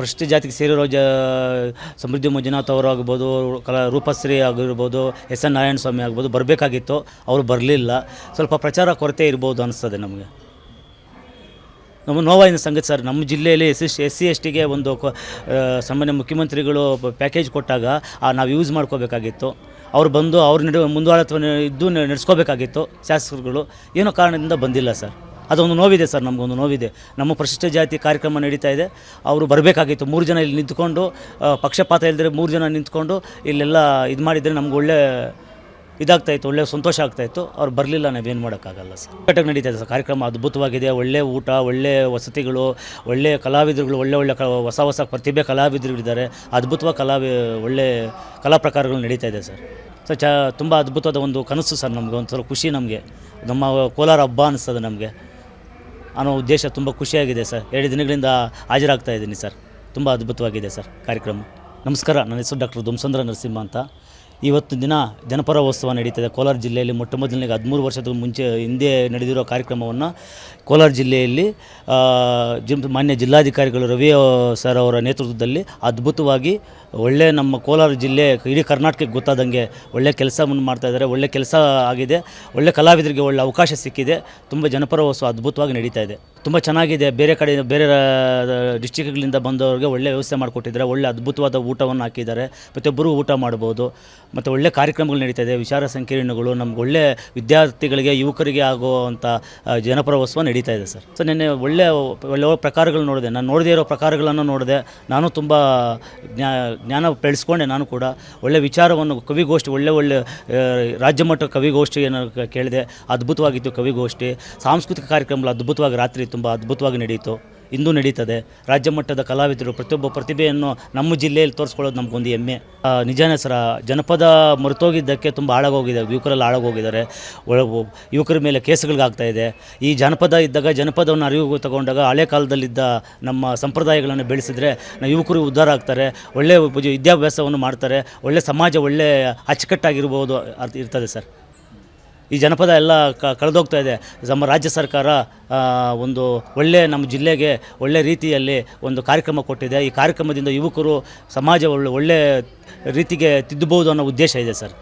ಪರಿಶಿಷ್ಟ ಜಾತಿಗೆ ಸೇರಿರೋ ಜ, ಸಮೃದ್ಧಿ ಮಂಜುನಾಥ್ ಅವರು ಆಗ್ಬೋದು, ಕಲಾ, ರೂಪಶ್ರೀ ಆಗಿರ್ಬೋದು, ಎಸ್ ಎನ್ ನಾರಾಯಣ ಸ್ವಾಮಿ ಆಗ್ಬೋದು, ಬರಬೇಕಾಗಿತ್ತು. ಅವರು ಬರಲಿಲ್ಲ. ಸ್ವಲ್ಪ ಪ್ರಚಾರ ಕೊರತೆ ಇರ್ಬೋದು ಅನಿಸ್ತದೆ ನಮಗೆ. ನಮ್ಮ ನೋವಾಯಿನ ಸಂಗತಿ ಸರ್, ನಮ್ಮ ಜಿಲ್ಲೆಯಲ್ಲಿ S S S C, S ಟಿಗೆ ಒಂದು ಸಾಮಾನ್ಯ ಮುಖ್ಯಮಂತ್ರಿಗಳು ಪ್ಯಾಕೇಜ್ ಕೊಟ್ಟಾಗ ನಾವು ಯೂಸ್ ಮಾಡ್ಕೋಬೇಕಾಗಿತ್ತು. ಅವ್ರು ಬಂದು ಅವ್ರ ನಡುವೆ ಮುಂದಾಳತ್ವ ಇದ್ದು ನಡೆಸ್ಕೋಬೇಕಾಗಿತ್ತು ಶಾಸಕರುಗಳು. ಏನೋ ಕಾರಣದಿಂದ ಬಂದಿಲ್ಲ ಸರ್. ಅದೊಂದು ನೋವಿದೆ ಸರ್, ನಮಗೊಂದು ನೋವಿದೆ. ನಮ್ಮ ಪರಿಶಿಷ್ಟ ಜಾತಿ ಕಾರ್ಯಕ್ರಮ ನಡೀತಾ ಇದೆ. ಅವರು ಬರಬೇಕಾಗಿತ್ತು. ಮೂರು ಜನ ಇಲ್ಲಿ ನಿಂತ್ಕೊಂಡು ಪಕ್ಷಪಾತ ಇಲ್ಲದ್ರೆ ಮೂರು ಜನ ನಿಂತ್ಕೊಂಡು ಇಲ್ಲೆಲ್ಲ ಇದು ಮಾಡಿದರೆ ನಮ್ಗೆ ಒಳ್ಳೆ ಇದಾಗ್ತಾ ಇತ್ತು, ಒಳ್ಳೆ ಸಂತೋಷ ಆಗ್ತಾಯಿತ್ತು ಅವ್ರು ಬರಲಿಲ್ಲ, ನಾವೇನು ಮಾಡೋಕ್ಕಾಗಲ್ಲ ಸರ್. ಕಟಕ್ ನಡೀತಾ ಇದೆ ಸರ್, ಕಾರ್ಯಕ್ರಮ ಅದ್ಭುತವಾಗಿದೆ. ಒಳ್ಳೆ ಊಟ, ಒಳ್ಳೆ ವಸತಿಗಳು, ಒಳ್ಳೆ ಕಲಾವಿದರುಗಳು, ಒಳ್ಳೆ ಒಳ್ಳೆ ಕ, ಹೊಸ ಹೊಸ ಪ್ರತಿಭೆ ಕಲಾವಿದರುಗಳಿದ್ದಾರೆ ಅದ್ಭುತವಾಗಿ ಕಲಾವಿ, ಒಳ್ಳೆ ಕಲಾ ಪ್ರಕಾರಗಳು ನಡೀತಾ ಇದೆ ಸರ್. ಸೊ ಚ, ತುಂಬ ಅದ್ಭುತವಾದ ಒಂದು ಕನಸು ಸರ್ ನಮಗೆ, ಒಂಥರ ಖುಷಿ ನಮಗೆ. ನಮ್ಮ ಕೋಲಾರ ಹಬ್ಬ ಅನಿಸ್ತದೆ ನಮಗೆ. ಅನ್ನೋ ಉದ್ದೇಶ ತುಂಬ ಖುಷಿಯಾಗಿದೆ ಸರ್. ಎರಡು ದಿನಗಳಿಂದ ಹಾಜರಾಗ್ತಾ ಇದ್ದೀನಿ ಸರ್. ತುಂಬ ಅದ್ಭುತವಾಗಿದೆ ಸರ್ ಕಾರ್ಯಕ್ರಮ. ನಮಸ್ಕಾರ. ನನ್ನ ಹೆಸರು ಡಾಕ್ಟರ್ ಧುಮ್ಸಂದ್ರ ನರಸಿಂಹ ಅಂತ. ಇವತ್ತು ದಿನ ಜನಪರ ಉತ್ಸವ ನಡೀತದೆ. ಕೋಲಾರ ಜಿಲ್ಲೆಯಲ್ಲಿ ಮೊಟ್ಟ ಮೊದಲನೇ ಹದಿಮೂರು ವರ್ಷದ ಮುಂಚೆ ಹಿಂದೆ ನಡೆದಿರೋ ಕಾರ್ಯಕ್ರಮವನ್ನು ಕೋಲಾರ ಜಿಲ್ಲೆಯಲ್ಲಿ ಜಿಮ್, ಮಾನ್ಯ ಜಿಲ್ಲಾಧಿಕಾರಿಗಳು ರವಿ ಸರ್ ಅವರ ನೇತೃತ್ವದಲ್ಲಿ ಅದ್ಭುತವಾಗಿ ಒಳ್ಳೆ ನಮ್ಮ ಕೋಲಾರ ಜಿಲ್ಲೆ, ಇಡೀ ಕರ್ನಾಟಕಕ್ಕೆ ಗೊತ್ತಾದಂಗೆ ಒಳ್ಳೆ ಕೆಲಸವನ್ನು ಮಾಡ್ತಾ ಇದ್ದಾರೆ. ಒಳ್ಳೆ ಕೆಲಸ ಆಗಿದೆ. ಒಳ್ಳೆ ಕಲಾವಿದರಿಗೆ ಒಳ್ಳೆ ಅವಕಾಶ ಸಿಕ್ಕಿದೆ. ತುಂಬ ಜನಪರ ಉತ್ಸವ ಅದ್ಭುತವಾಗಿ ನಡೀತಾ ಇದೆ. ತುಂಬ ಚೆನ್ನಾಗಿದೆ. ಬೇರೆ ಕಡೆ, ಬೇರೆ ಡಿಸ್ಟಿಕ್ಗಳಿಂದ ಬಂದವರಿಗೆ ಒಳ್ಳೆ ವ್ಯವಸ್ಥೆ ಮಾಡಿಕೊಟ್ಟಿದ್ದಾರೆ. ಒಳ್ಳೆ ಅದ್ಭುತವಾದ ಊಟವನ್ನು ಹಾಕಿದ್ದಾರೆ. ಪ್ರತಿಯೊಬ್ಬರು ಊಟ ಮಾಡ್ಬೋದು. ಮತ್ತು ಒಳ್ಳೆ ಕಾರ್ಯಕ್ರಮಗಳು ನಡೀತಾ ಇದೆ. ವಿಚಾರ ಸಂಕಿರಣಗಳು, ನಮ್ಗೆ ಒಳ್ಳೆ ವಿದ್ಯಾರ್ಥಿಗಳಿಗೆ, ಯುವಕರಿಗೆ ಆಗುವಂಥ ಜನಪರ ನಡೀತಾ ಇದೆ ಸರ್. ಸೊ ನಿನ್ನೆ ಒಳ್ಳೆ ಒಳ್ಳೆ ಪ್ರಕಾರಗಳು ನೋಡಿದೆ. ನಾನು ನೋಡದೇ ಇರೋ ಪ್ರಕಾರಗಳನ್ನು ನೋಡಿದೆ. ನಾನು ತುಂಬ ಜ್ಞಾ, ಜ್ಞಾನ ಬೆಳೆಸ್ಕೊಂಡೆ ನಾನು ಕೂಡ. ಒಳ್ಳೆ ವಿಚಾರವನ್ನು ಕವಿಗೋಷ್ಠಿ, ಒಳ್ಳೆ ಒಳ್ಳೆ ರಾಜ್ಯಮಟ್ಟ ರಾಜ್ಯ ಮಟ್ಟ ಕ- ಕೇಳಿದೆ. ಅದ್ಭುತವಾಗಿತ್ತು ಕವಿಗೋಷ್ಠಿ. ಸಾಂಸ್ಕೃತಿಕ ಕಾರ್ಯಕ್ರಮಗಳು ಅದ್ಭುತವಾಗಿ ರಾತ್ರಿ ತುಂಬ ಅದ್ಭುತವಾಗಿ ನಡೆಯಿತು. ಇಂದು ನಡೀತದೆ. ರಾಜ್ಯ ಮಟ್ಟದ ಕಲಾವಿದರು ಪ್ರತಿಯೊಬ್ಬ ಪ್ರತಿಭೆಯನ್ನು ನಮ್ಮ ಜಿಲ್ಲೆಯಲ್ಲಿ ತೋರಿಸ್ಕೊಳ್ಳೋದು ನಮಗೊಂದು ಹೆಮ್ಮೆ. ನಿಜಾನೆ ಸರ, ಜನಪದ ಮರೆತೋಗಿದ್ದಕ್ಕೆ ತುಂಬ ಹಾಳಾಗೋಗಿದೆ. ಯುವಕರೆಲ್ಲ ಹಾಳಾಗೋಗಿದ್ದಾರೆ. ಒಳ ಯುವಕರ ಮೇಲೆ ಕೇಸುಗಳಿಗಾಗ್ತಾ ಇದೆ. ಈ ಜನಪದ ಇದ್ದಾಗ ಜನಪದವನ್ನು ಅರಿವು ತಗೊಂಡಾಗ ಹಳೆ ಕಾಲದಲ್ಲಿದ್ದ ನಮ್ಮ ಸಂಪ್ರದಾಯಗಳನ್ನು ಬೆಳೆಸಿದ್ರೆ ನಾವು ಯುವಕರು ಉದ್ಧಾರ ಆಗ್ತಾರೆ. ಒಳ್ಳೆಯ ವಿದ್ಯಾಭ್ಯಾಸವನ್ನು ಮಾಡ್ತಾರೆ. ಒಳ್ಳೆಯ ಸಮಾಜ ಒಳ್ಳೆಯ ಅಚ್ಚುಕಟ್ಟಾಗಿರ್ಬೋದು ಅರ್ಥ ಇರ್ತದೆ ಸರ್. ಈ ಜನಪದ ಎಲ್ಲ ಕ, ಕಳೆದೋಗ್ತಾ ಇದೆ. ನಮ್ಮ ರಾಜ್ಯ ಸರ್ಕಾರ ಒಂದು ಒಳ್ಳೆಯ ನಮ್ಮ ಜಿಲ್ಲೆಗೆ ಒಳ್ಳೆ ರೀತಿಯಲ್ಲಿ ಒಂದು ಕಾರ್ಯಕ್ರಮ ಕೊಟ್ಟಿದೆ. ಈ ಕಾರ್ಯಕ್ರಮದಿಂದ ಯುವಕರು ಸಮಾಜ ಒಳ್ಳೆ ರೀತಿಗೆ ತಿದ್ದಬಹುದು ಅನ್ನೋ ಉದ್ದೇಶ ಇದೆ ಸರ್.